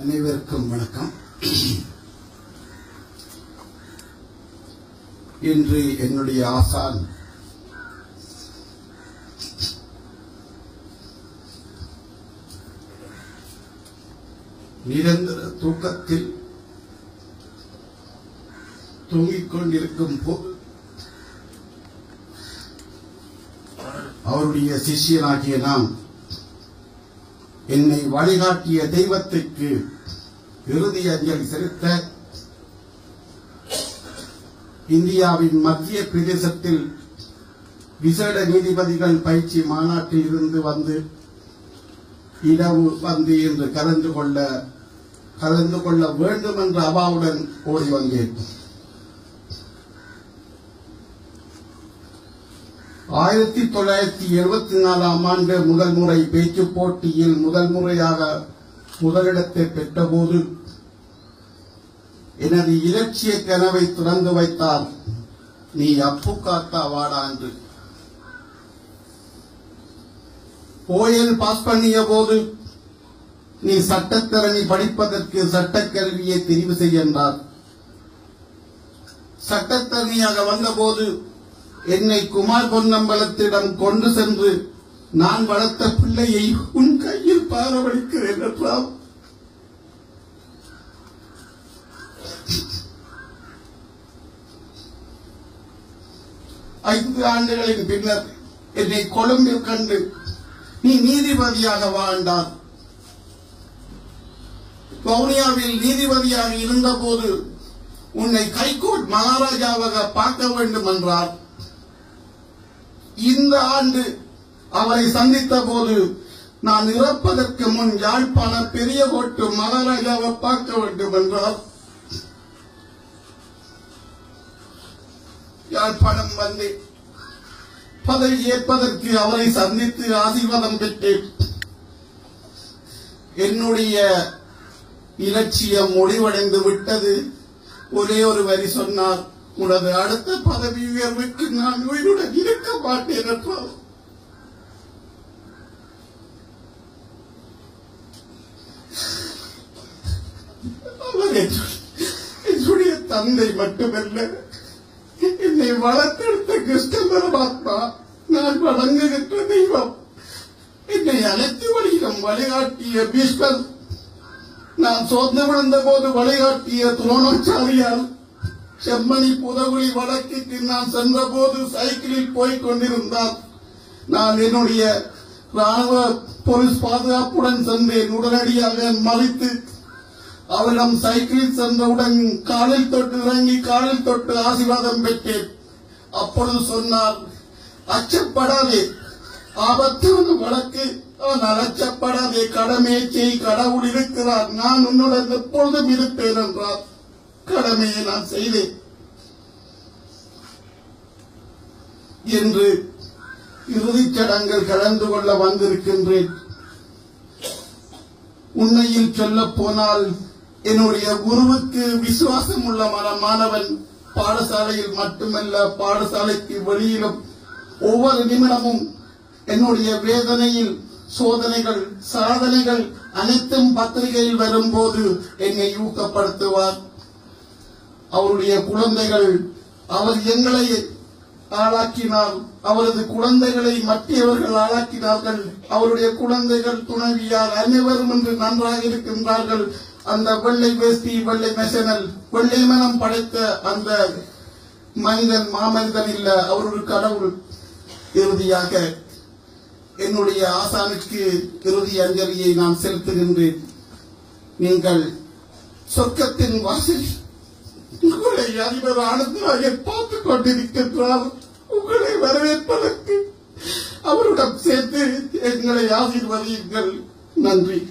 அனைவருக்கும் வணக்கம். இன்று என்னுடைய ஆசான். நிரந்தர தூக்கத்தில் தூங்கிக் கொண்டிருக்கும் போது அவருடைய சிஷ்யனாகிய நான் என்னை வழிகாட்டிய தெய்வத்திற்கு இறுதி அஞ்சலி செலுத்த இந்தியாவின் மத்திய பிரதேசத்தில் விசேட நீதிபதிகள் பயிற்சி மாநாட்டில் இருந்து வந்து இரவு வந்து இன்று கலந்து கொள்ள கலந்து கொள்ள வேண்டும் என்ற அவாவுடன் ஓடி வந்தேன். ஆயிரத்தி தொள்ளாயிரத்தி எழுபத்தி நாலாம் ஆண்டு முதல் முறை பேச்சு போட்டியில் முதல் முறையாக முதலிடத்தை பெற்றபோது எனது இலட்சிய கனவை திறந்து வைத்தார். நீ அப்பு காத்தா வாடா என்று. ஓயல் பாஸ் பண்ணிய போது நீ சட்டத்திறனை படிப்பதற்கு சட்டக்கல்வியை தெரிவு செய்ய என்றார். சட்டத்தரணியாக வந்தபோது என்னை குமார் பொன்னம்பலத்திடம் கொண்டு சென்று நான் வளர்த்த பிள்ளையை உன் கையில் பாரவழிக்கிறேன் என்றாம் ஐந்து ஆண்டுகளின் பின்னர் என்னை கொழும்பில் கண்டு நீ நீதிபதியாக வாழ்ந்தார் வவுனியாவில் நீதிபதியாக இருந்தபோது உன்னை கைகோட் மகாராஜாவாக பார்க்க வேண்டும் என்றார். இந்த ஆண்டு அவரை சந்தித்த போது நான் இறப்பதற்கு முன் யாழ்ப்பாண பெரிய கோட்டு மகாராஜாவை பார்க்க வேண்டும் என்றார். யாழ்ப்பாணம் வந்து பதவி ஏற்பதற்கு அவரை சந்தித்து ஆசீர்வாதம் பெற்றேன். என்னுடைய இலட்சியம் முடிவடைந்து விட்டது. ஒரே ஒரு வரி சொன்னார். உனது அடுத்த பதவி உயர்வுக்கு நான் உயிருடன் இருக்க மாட்டேன் என்றார் அவர் என்னுடைய- தந்தை மட்டுமல்ல என்னை வளர்த்தெடுத்த கிருஷ்ண பரமாத்மா நான் வணங்குகின்ற தெய்வம். என்னை அனைத்து வழியிலும் வழிகாட்டிய பீஷ்மர் நான் சோர்ந்து விழுந்த போது வழிகாட்டிய துரோணாச்சாரியால் செம்மணி புதவுளி வழக்குக்கு நான் சென்றபோது சைக்கிளில் போய்க் கொண்டிருந்தார். நான் என்னுடைய ராணுவ போலீஸ் பாதுகாப்புடன் சென்றேன். உடனடியாக மறித்து அவரிடம் சைக்கிளில் சென்றவுடன் காலில் தொட்டு இறங்கி காலில் தொட்டு ஆசீர்வாதம் பெற்றேன். அப்பொழுது சொன்னார் அச்சப்படாதே ஆபத்தான வழக்கு. ஆனால் அச்சப்படாதே கடமையை செய் கடவுள் இருக்கிறார். நான் உன்னுடன் எப்பொழுதும் இருப்பேன் என்றார். கடமையை நான் செய்தேன். என்று இறுதிச் சடங்கில் கலந்து கொள்ள வந்திருக்கின்றேன். உண்மையில் சொல்ல போனால் என்னுடைய குருவுக்கு விசுவாசம் உள்ள மன- மாணவன் பாடசாலையில் மட்டுமல்ல பாடசாலைக்கு வெளியிலும் ஒவ்வொரு நிமிடமும் என்னுடைய வேதனையில் சோதனைகள் சாதனைகள் அனைத்தும் பத்திரிகையில் வரும்போது என்னை ஊக்கப்படுத்துவார். அவருடைய குழந்தைகள் அவர் எங்களை ஆளாக்கினார். அவரது குழந்தைகளை மற்றவர்கள் ஆளாக்கினார்கள். அவருடைய குழந்தைகள் துணைவியார் அனைவரும் என்று நன்றாக இருக்கின்றார்கள். அந்த வெள்ளை வேஸ்தி வெள்ளை மெசனல் வெள்ளை மனம் படைத்த அந்த மனிதன் மாமனிதன் இல்ல அவர் ஒரு கடவுள். இறுதியாக என்னுடைய ஆசானுக்கு இறுதி அஞ்சலியை நான் செலுத்துகின்றேன். நீங்கள் சொர்க்கத்தின் வாசல் உங்களை அதிபர் ஆனந்தராயர் பார்த்துக் கொண்டிருக்கின்றார். உங்களை வரவேற்பதற்கு அவருடன் சேர்த்து எங்களை ஆசீர்வதியுங்கள். நன்றி.